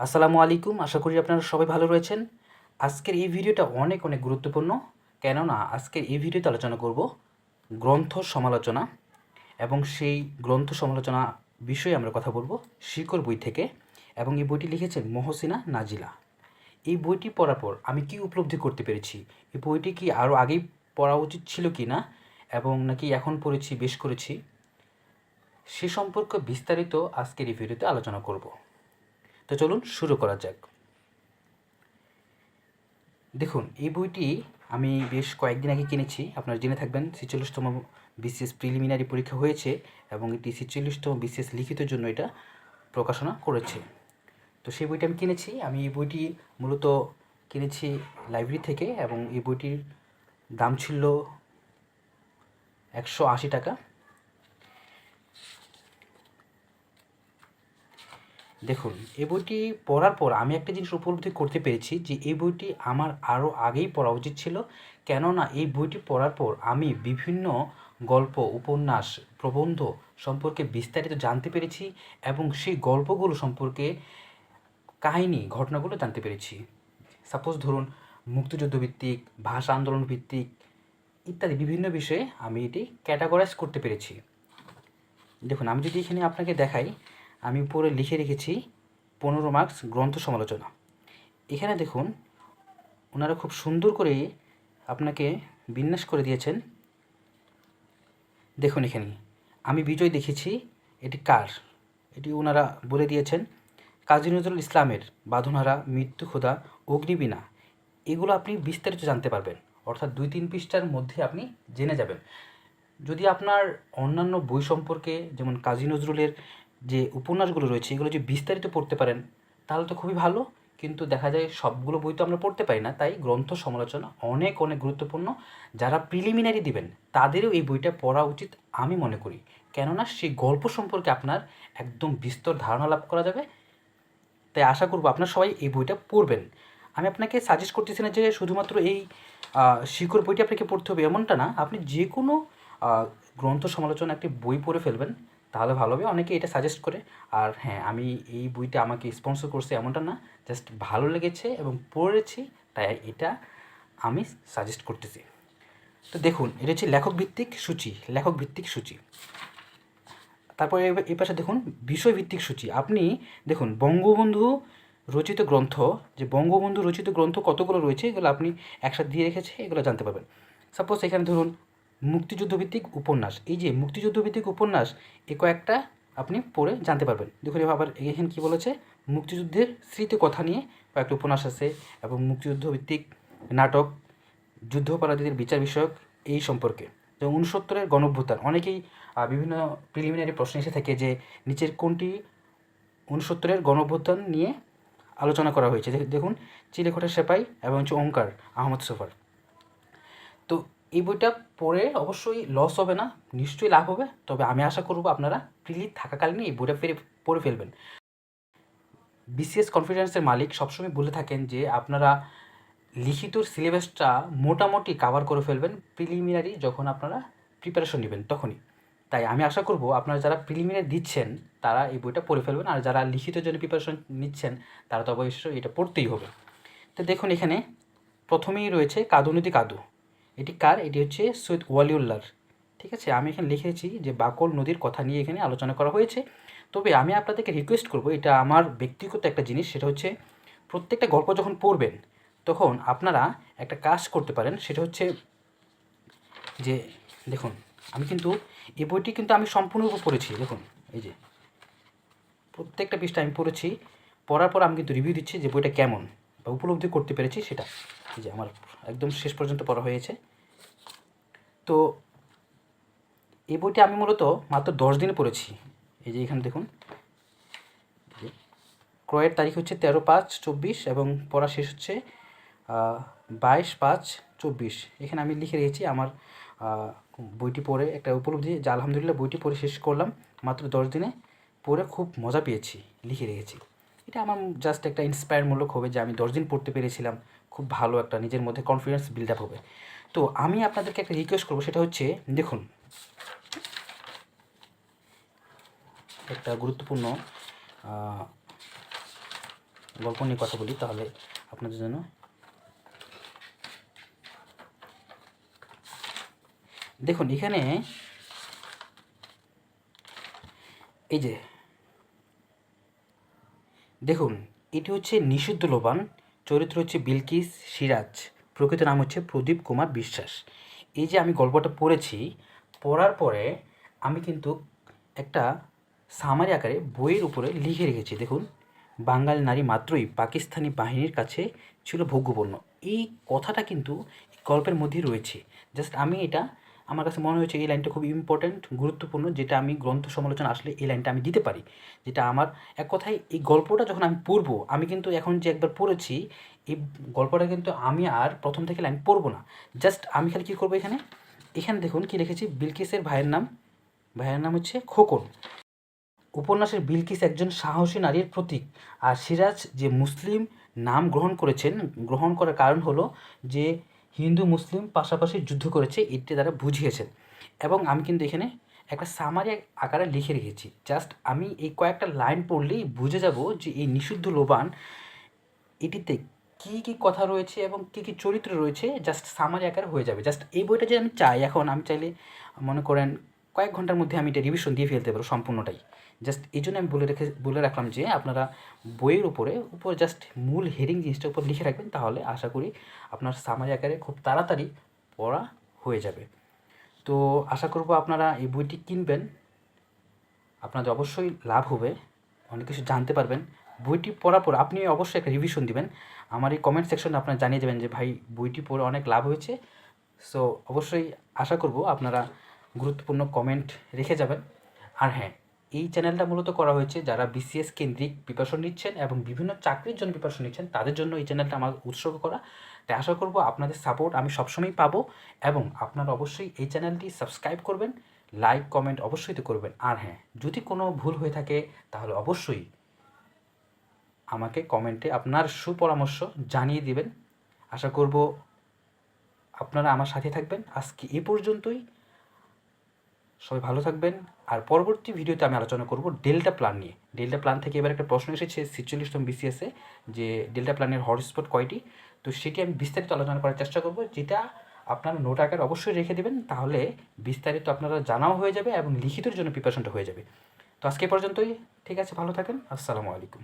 আসসালামু আলাইকুম। আশা করি আপনারা সবাই ভালো রয়েছেন। আজকের এই ভিডিওটা অনেক অনেক গুরুত্বপূর্ণ। কেননা আজকের এই ভিডিওতে আলোচনা করব গ্রন্থ সমালোচনা এবং সেই গ্রন্থ সমালোচনা বিষয়ে আমরা কথা বলব শিকড় বই থেকে এবং এই বইটি লিখেছেন মহসিনা নাজিলা। এই বইটি পড়ার পর আমি কি উপলব্ধি করতে পেরেছি? এই বইটি কি আরও আগেই পড়া উচিত ছিল কি না? এবং নাকি এখন পড়েছি, বেশ করেছি? সে সম্পর্কে বিস্তারিত আজকের এই ভিডিওতে আলোচনা করব। তো চলুন শুরু করা যাক। দেখুন, এই বইটি আমি বেশ কয়েকদিন আগে কিনেছি। আপনারা জেনে থাকবেন, ছেচল্লিশতম বিসিএস প্রিলিমিনারি পরীক্ষা হয়েছে এবং এটি ছেচল্লিশতম বিসিএস লিখিতের জন্য এটা প্রকাশনা করেছে। তো সেই বইটি আমি কিনেছি। আমি এই বইটি মূলত কিনেছি লাইব্রেরি থেকে এবং এই বইটির দাম ছিল একশো আশি টাকা। দেখুন এই বইটি পড়ার পর আমি একটা জিনিস উপলব্ধি করতে পেরেছি যে এই বইটি আমার আরও আগেই পড়া উচিত ছিল। কেননা, এই বইটি পড়ার পর আমি বিভিন্ন গল্প, উপন্যাস, প্রবন্ধ সম্পর্কে বিস্তারিত জানতে পেরেছি এবং সেই গল্পগুলো সম্পর্কে কাহিনী, ঘটনাগুলো জানতে পেরেছি। সাপোজ ধরুন, মুক্তিযুদ্ধ ভিত্তিক, ভাষা আন্দোলন ভিত্তিক ইত্যাদি বিভিন্ন বিষয়ে আমি এটি ক্যাটাগরাইজ করতে পেরেছি। দেখুন, আমি যদি এখানে আপনাকে দেখাই আমি উপরে লিখে রেখেছি পনেরো মার্কস গ্রন্থ সমালোচনা। এখানে দেখুন, ওনারা খুব সুন্দর করে আপনাকে বিন্যাস করে দিয়েছেন। দেখুন এখানে, আমি বিজয় দেখেছি, এটি কার? এটি ওনারা বলে দিয়েছেন, কাজী নজরুল ইসলামের, বাঁধনহারা, মৃত্যু খোদা, অগ্নিবীণা। এগুলো আপনি বিস্তারিত জানতে পারবেন, অর্থাৎ দুই তিন পৃষ্ঠার মধ্যে আপনি জেনে যাবেন। যদি আপনার অন্যান্য বই সম্পর্কে, যেমন কাজী নজরুলের যে উপন্যাসগুলো রয়েছে, এগুলো যদি বিস্তারিত পড়তে পারেন, তাহলে তো খুবই ভালো। কিন্তু দেখা যায় সবগুলো বই তো আমরা পড়তে পারি না। তাই গ্রন্থ সমালোচনা অনেক অনেক গুরুত্বপূর্ণ। যারা প্রিলিমিনারি দিবেন, তাদেরও এই বইটা পড়া উচিত আমি মনে করি। কেননা সেই গল্প সম্পর্কে আপনার একদম বিস্তর ধারণা লাভ করা যাবে। তাই আশা করব আপনার সবাই এই বইটা পড়বেন। আমি আপনাকে সাজেস্ট করতেছি না যে শুধুমাত্র এই শিকড় বইটি আপনাকে পড়তে হবে এমনটা না। আপনি যে কোনো গ্রন্থ সমালোচনা একটি বই পড়ে ফেলবেন, তাহলে ভালো হবে। অনেকে এটা সাজেস্ট করে, আর হ্যাঁ আমি এই বইটা আমাকে স্পন্সর করছে এমনটা না জাস্ট ভালো লেগেছে এবং পড়েছি, তাই এটা আমি সাজেস্ট করতেছি। তো দেখুন, এটা হচ্ছে লেখক ভিত্তিক সূচি লেখক ভিত্তিক সূচি। তারপরে এই পাশে দেখুন, বিষয়ভিত্তিক সূচি। আপনি দেখুন, বঙ্গবন্ধু রচিত গ্রন্থ, যে বঙ্গবন্ধু রচিত গ্রন্থ কতগুলো রয়েছে, এগুলো আপনি একসাথে দিয়ে রেখেছে, এগুলো জানতে পারবেন। সাপোজ এখানে ধরুন মুক্তিযুদ্ধভিত্তিক উপন্যাস। এই যে মুক্তিযুদ্ধভিত্তিক উপন্যাস, এ কয়েকটা আপনি পড়ে জানতে পারবেন। দেখুন আবার এখানে কী বলেছে? মুক্তিযুদ্ধের স্মৃতি কথা নিয়ে কয়েকটা উপন্যাস আছে এবং মুক্তিযুদ্ধভিত্তিক নাটক, যুদ্ধাপরাধীদের বিচার বিষয়ক এই সম্পর্কে। যেমন উনসত্তরের গণভ্যুত্থান। অনেকেই বিভিন্ন প্রিলিমিনারি প্রশ্ন এসে থাকে যে নিচের কোনটি উনসত্তরের গণভ্যুত্থান নিয়ে আলোচনা করা হয়েছে। দেখুন চিলেখোটা সেপাই এবং হচ্ছে ওঙ্কার, আহমদ সোফার। তো এই বইটা পড়ে অবশ্যই লস হবে না, নিশ্চয়ই লাভ হবে। তবে আমি আশা করব আপনারা প্রিলি থাকাকালীন এই বইটা ফেরে পড়ে ফেলবেন। বিসিএস কনফিডেন্সের মালিক সবসময় বলে থাকেন যে, আপনারা লিখিত সিলেবাসটা মোটামুটি কাভার করে ফেলবেন প্রিলিমিনারি যখন আপনারা প্রিপারেশন নেবেন, তখনই। তাই আমি আশা করব আপনারা যারা প্রিলিমিনারি দিচ্ছেন, তারা এই বইটা পড়ে ফেলবেন। আর যারা লিখিত জন্য প্রিপারেশন নিচ্ছেন, তারা তো অবশ্যই এটা পড়তেই হবে। তো দেখুন এখানে প্রথমেই রয়েছে কাদুনীতি কাদু। এটি কার? এটি হচ্ছে সৈয়দ ওয়ালিউল্লার ঠিক আছে? আমি এখানে লিখেছি যে বাকল নদীর কথা নিয়ে এখানে আলোচনা করা হয়েছে। তবে আমি আপনাদেরকে রিকোয়েস্ট করব, এটা আমার ব্যক্তিগত একটা জিনিস, সেটা হচ্ছে প্রত্যেকটা গল্প যখন পড়বেন, তখন আপনারা একটা কাজ করতে পারেন, সেটা হচ্ছে যে, দেখুন, আমি কিন্তু এই বইটি কিন্তু আমি সম্পূর্ণরূপে পড়েছি, দেখুন, এই যে। প্রত্যেকটা পৃষ্ঠা আমি পড়েছি, পড়ার পর আমি কিন্তু রিভিউ দিচ্ছি যে বইটা কেমন বা উপলব্ধি করতে পেরেছি সেটা। এই যে আমার একদম শেষ পর্যন্ত পড়া হয়েছে। তো এই বইটি আমি মূলত মাত্র দশ দিনে পড়েছি। এই যে এখানে দেখুন। ক্রয়ের তারিখ হচ্ছে তেরো পাঁচ চব্বিশ এবং পড়া শেষ হচ্ছে বাইশ পাঁচ চব্বিশ। এখানে আমি লিখে রেখেছি আমার বইটি পড়ে একটা উপলব্ধি যে আলহামদুলিল্লাহ বইটি পড়ে শেষ করলাম, মাত্র দশ দিনে পড়ে খুব মজা পেয়েছি, লিখে রেখেছি। এটা আমার জাস্ট একটা ইন্সপায়ারমূলক হবে যে আমি দশ দিন পড়তে পেরেছিলাম, খুব ভালো একটা নিজের মধ্যে কনফিডেন্স বিল্ড আপ হবে। তো আমি আপনাদেরকে একটা রিকোয়েস্ট করব, সেটা হচ্ছে, দেখুন। একটা গুরুত্বপূর্ণ গল্প নিয়ে কথা বলি, তাহলে আপনাদের জন্য। দেখুন, এখানে এই যে, দেখুন, এটি হচ্ছে নিষিদ্ধ লোবান, চরিত্র হচ্ছে বিলকিস সিরাজ। প্রকৃত নাম হচ্ছে প্রদীপ কুমার বিশ্বাস। এই যে আমি গল্পটা পড়েছি, পড়ার পরে আমি কিন্তু একটা সামারি আকারে বইয়ের উপরে লিখে রেখেছি। দেখুন, বাঙালি নারী মাত্রই পাকিস্তানি বাহিনীর কাছে ছিল ভোগ্যপূর্ণ এই কথাটা কিন্তু গল্পের মধ্যেই রয়েছে। জাস্ট আমি এটা আমার কাছে মনে হয়েছে এই লাইনটা খুব ইম্পর্ট্যান্ট গুরুত্বপূর্ণ, যেটা আমি গ্রন্থ সমালোচনা আসলে এই লাইনটা আমি দিতে পারি। যেটা আমার এক কথায় এই গল্পটা যখন আমি পড়ব, আমি কিন্তু এখন যে একবার পড়েছি, এই গল্পটা কিন্তু আমি আর প্রথম থেকে লাইন পড়ব না। জাস্ট আমি খালি কী করব এখানে? এখানে দেখুন কি লিখেছি, বিলকিসের ভাইয়ের নাম ভাইয়ের নাম হচ্ছে খোকন। উপন্যাসের বিলকিস একজন সাহসী নারীর প্রতীক। আর সিরাজ যে মুসলিম নাম গ্রহণ করেছেন, গ্রহণ করার কারণ হলো যে হিন্দু, মুসলিম পাশাপাশি যুদ্ধ করেছে এটি তারা বুঝিয়েছেন। এবং আমি কিন্তু এখানে একটা সামারি আকারে লিখে রেখেছি। জাস্ট আমি এই কয়েকটা লাইন পড়লেই বুঝে যাব যে এই নিষিদ্ধ লোবান এটিতে কী কী কথা রয়েছে এবং কী কী চরিত্র রয়েছে জাস্ট সামারি আকারে হয়ে যাবে। জাস্ট এই বইটা যে আমি চাই, এখন আমি চাইলে মনে করেন কয়েক ঘণ্টার মধ্যে আমি এটা রিভিশন দিয়ে ফেলতে পারব সম্পূর্ণটাই। জাস্ট এই জন্য আমি বলে রেখে, বলে রাখলাম যে আপনারা বইয়ের উপরে, উপর জাস্ট মূল হেডিং জিনিসটার উপর লিখে রাখবেন, তাহলে আশা করি আপনার সামারি আকারে খুব তাড়াতাড়ি পড়া হয়ে যাবে। তো আশা করব আপনারা এই বইটি কিনবেন। আপনাদের অবশ্যই লাভ হবে, অনেক কিছু জানতে পারবেন। বইটি পড়ার পর আপনি অবশ্যই একটা রিভিশন দিবেন। আমার এই কমেন্ট সেকশনে আপনারা জানিয়ে দেবেন যে, ভাই, বইটি পড়ে অনেক লাভ হয়েছে। সো অবশ্যই আশা করব আপনারা গুরুত্বপূর্ণ কমেন্ট রেখে যাবেন। আর হ্যাঁ এই চ্যানেলটা মূলত করা হয়েছে যারা বিসিএস কেন্দ্রিক প্রিপারেশন নিচ্ছেন এবং বিভিন্ন চাকরির জন্য প্রিপারেশন নিচ্ছেন, তাদের জন্য এই চ্যানেলটা আমার উৎসর্গ করা। তাই আশা করব আপনাদের সাপোর্ট আমি সবসময় পাবো এবং আপনারা অবশ্যই এই চ্যানেলটি সাবস্ক্রাইব করবেন লাইক কমেন্ট অবশ্যই তো করবেন। আর হ্যাঁ যদি কোনো ভুল হয়ে থাকে, তাহলে অবশ্যই আমাকে কমেন্টে আপনার সুপরামর্শ জানিয়ে দিবেন। আশা করব আপনারা আমার সাথে থাকবেন। আজকে এ পর্যন্তই। সবাই ভালো থাকবেন। আর পরবর্তী ভিডিওতে আমি আলোচনা করব ডেল্টা প্ল্যান নিয়ে। ডেল্টা প্ল্যান থেকে এবার একটা প্রশ্ন এসেছে সিচুয়ালিস্টম বিসিএসে যে ডেল্টা প্ল্যানের হটস্পট কয়টি? তো সেটি আমি বিস্তারিত আলোচনা করার চেষ্টা করব। যেটা আপনারা নোট আকার অবশ্যই রেখে দেবেন, তাহলে বিস্তারিত আপনারা জানাও হয়ে যাবে এবং লিখিতের জন্য প্রিপারেশনটা হয়ে যাবে। তো আজকে পর্যন্তই। ঠিক আছে, ভালো থাকেন। আসসালামু আলাইকুম।